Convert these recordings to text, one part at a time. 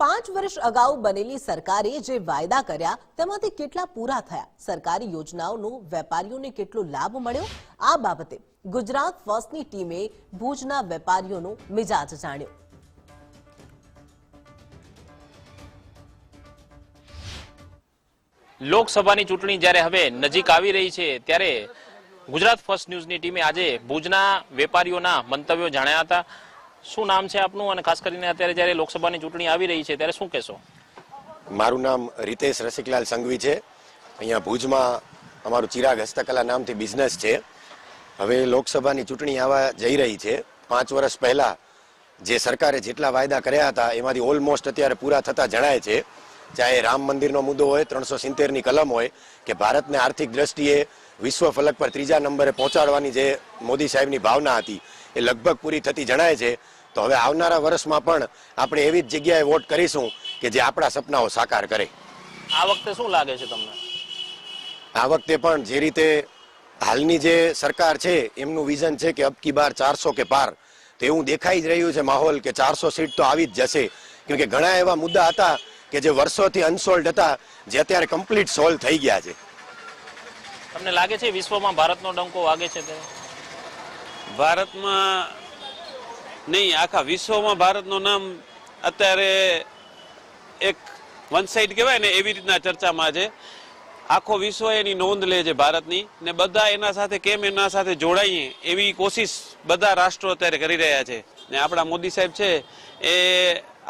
પાંચ વર્ષ અગાઉ બનેલી સરકારે જે વાયદા કર્યા, તેમાંથી કેટલા પૂરા થયા? સરકારી યોજનાઓનો વેપારીઓને કેટલો લાભ મળ્યો? આ બાબતે ગુજરાત ફર્સ્ટની ટીમે ભુજના વેપારીઓનો મિજાજ જાણ્યો. લોકસભાની ચૂંટણી જ્યારે હવે નજીક આવી રહી છે, ત્યારે ગુજરાત ફર્સ્ટ ન્યૂઝની ટીમે આજે ભુજના વેપારીઓના મંતવ્યો જાણ્યા હતા. શું નામ છે આપનું? અને ખાસ કરીને અત્યારે જ્યારે લોકસભાની ચૂંટણી આવી રહી છે, ત્યારે શું કહેશો? મારું નામ રીતેશ રસિકલાલ સંઘવી છે. અહીંયા ભુજમાં અમારું ચિરાગ હસ્તકલા નામથી બિઝનેસ છે. હવે લોકસભાની ચૂંટણી આવવા જઈ રહી છે. પાંચ વર્ષ પહેલા જે સરકારે જેટલા વાયદા કર્યા હતા, એમાંથી ઓલમોસ્ટ અત્યારે પૂરા થતા જણાય છે. ચાહે રામ મંદિરનો મુદ્દો હોય, ત્રણસો સિત્તેરની કલમ હોય, કે ભારતને આર્થિક દ્રષ્ટિએ વિશ્વ ફલક પર ત્રીજા નંબરે પહોંચાડવાની જે મોદી સાહેબની ભાવના હતી એ લગભગ પૂરી થતી જણાય છે. તો હવે આવનારા વર્ષમાં પણ આપણે એવી જ જગ્યાએ વોટ કરીશું કે જે આપણા સપનાઓ સાકાર કરે. આ વખતે શું લાગે છે તમને? આ વખતે પણ જે રીતે હાલની જે સરકાર છે એમનું વિઝન છે કે અબકી બાર ચારસો કે પાર તો એવું દેખાઈ જ રહ્યું છે માહોલ કે ચારસો સીટ તો આવી જ જશે. કેમકે ઘણા એવા મુદ્દા હતા કે જે વર્ષોથી અનસોલ્ડ હતા જે અત્યારે કમ્પ્લીટ સોલ્વ થઈ ગયા છે. તમને લાગે છે વિશ્વમાં ભારતનો ડંકો વાગે છે તે ભારતમાં નહીં, આખા વિશ્વમાં ભારતનું નામ અત્યારે એક વન સાઈડ કહેવાય ને, એવી રીતના ચર્ચામાં છે. આખો વિશ્વ એની નોંધ લે છે ભારતની ને બધા એના સાથે કેમ એના સાથે જોડાઈએ એવી કોશિશ બધા રાષ્ટ્રો અત્યારે કરી રહ્યા છે. ને આપણા મોદી સાહેબ છે, એ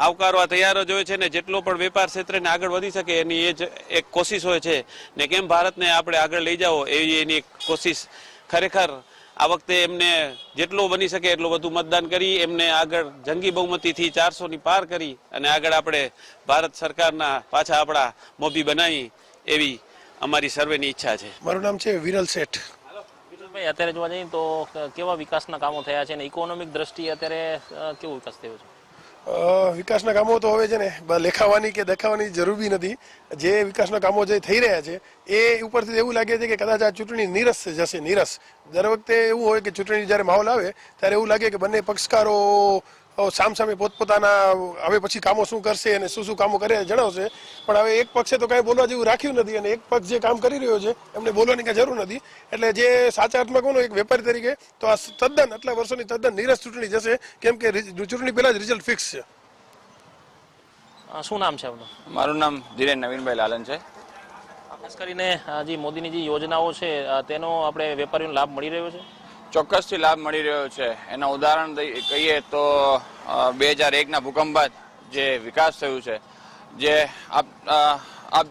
આવકારવા તૈયાર જ હોય છે ને જેટલો પણ વેપાર ક્ષેત્રને આગળ વધી શકે એની એ જ એક કોશિશ હોય છે ને કેમ ભારતને આપણે આગળ લઈ જાઓ એવી એની એક કોશિશ ખરેખર આ વખતે એમને જેટલું બની શકે એટલું બધું મતદાન કરી એમને આગળ જંગી બહુમતીથી ચારસો ની પાર કરી અને આગળ આપણે ભારત સરકારના પાછા આપણા મોભી બનાવી એવી અમારી સર્વેની ઈચ્છા છે. મારું નામ છે વિરલ શેઠ. અત્યારે જોવા જઈએ તો કેવા વિકાસના કામો થયા છે અને ઇકોનોમિક દ્રષ્ટિએ અત્યારે કેવો વિકાસ થયો છે? વિકાસના કામો તો હવે છે ને લેખાવાની કે દેખાવાની જરૂર બી નથી. જે વિકાસના કામો જે થઈ રહ્યા છે, એ ઉપરથી એવું લાગે છે કે કદાચ આ ચૂંટણી નીરસ જશે, નીરસ. દર વખતે એવું હોય કે ચૂંટણી જ્યારે માહોલ આવે, ત્યારે એવું લાગે કે બંને પક્ષકારો સામસામે પોતપોતાના હવે પછી કામો શું કરશે અને શું શું કામો કરે જણાવશે. પણ હવે એક પક્ષે તો કાંઈ બોલવા જેવું રાખ્યું નથી અને એક પક્ષ જે કામ કરી રહ્યો છે એમને બોલવાની કાંઈ જરૂર નથી. એટલે જે સાચા અર્થમાં કહું એક વેપારી તરીકે તો આ તદ્દન આટલા વર્ષોની તદ્દન નીરસ ચૂંટણી જશે કેમ કે ચૂંટણી પહેલા જ રિઝલ્ટ ફિક્સ છે. શું નામ છે આપનું? મારું નામ ધીરેન નવીનભાઈ લાલન છે. ખાસ કરીને જે મોદીની જે યોજનાઓ છે તેનો આપણે વેપારીઓને લાભ મળી રહ્યો છે? ચોક્કસથી લાભ મળી રહ્યો છે. એના ઉદાહરણ કહીએ તો બે હજાર એકના ભૂકંપ બાદ જે વિકાસ થયું છે, જે આપ આપ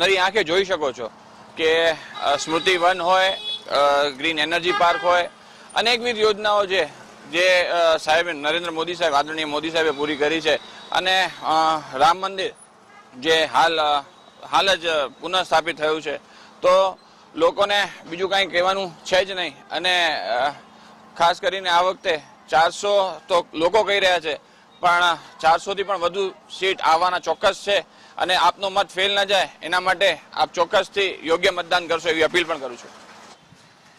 નરી આંખે જોઈ શકો છો કે સ્મૃતિ વન હોય ગ્રીન એનર્જી પાર્ક હોય, અનેકવિધ યોજનાઓ છે, જે સાહેબે નરેન્દ્ર મોદી સાહેબ, આદરણીય મોદી સાહેબે પૂરી કરી છે અને રામ મંદિર જે હાલ હાલ જ પુનઃ સ્થાપિત થયું છે. તો લોકોને બીજું કાંઈ કહેવાનું છે જ નહીં. અને ખાસ કરીને આ વખતે ચારસો તો લોકો કહી રહ્યા છે, પણ ચારસોથી પણ વધુ સીટ આવવાના ચોક્કસ છે અને આપનો મત ફેલ ન જાય, એના માટે આપ ચોક્કસથી યોગ્ય મતદાન કરશો એવી અપીલ પણ કરું છું.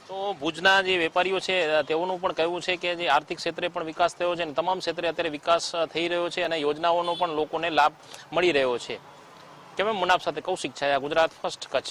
તો ભુજના જે વેપારીઓ છે તેઓનું પણ કહેવું છે કે જે આર્થિક ક્ષેત્રે પણ વિકાસ થયો છે અને તમામ ક્ષેત્રે અત્યારે વિકાસ થઈ રહ્યો છે અને યોજનાઓનો પણ લોકોને લાભ મળી રહ્યો છે. કેમ મુનાફ સાથે કૌશિક છાયા, ગુજરાત ફર્સ્ટ કચ્છ.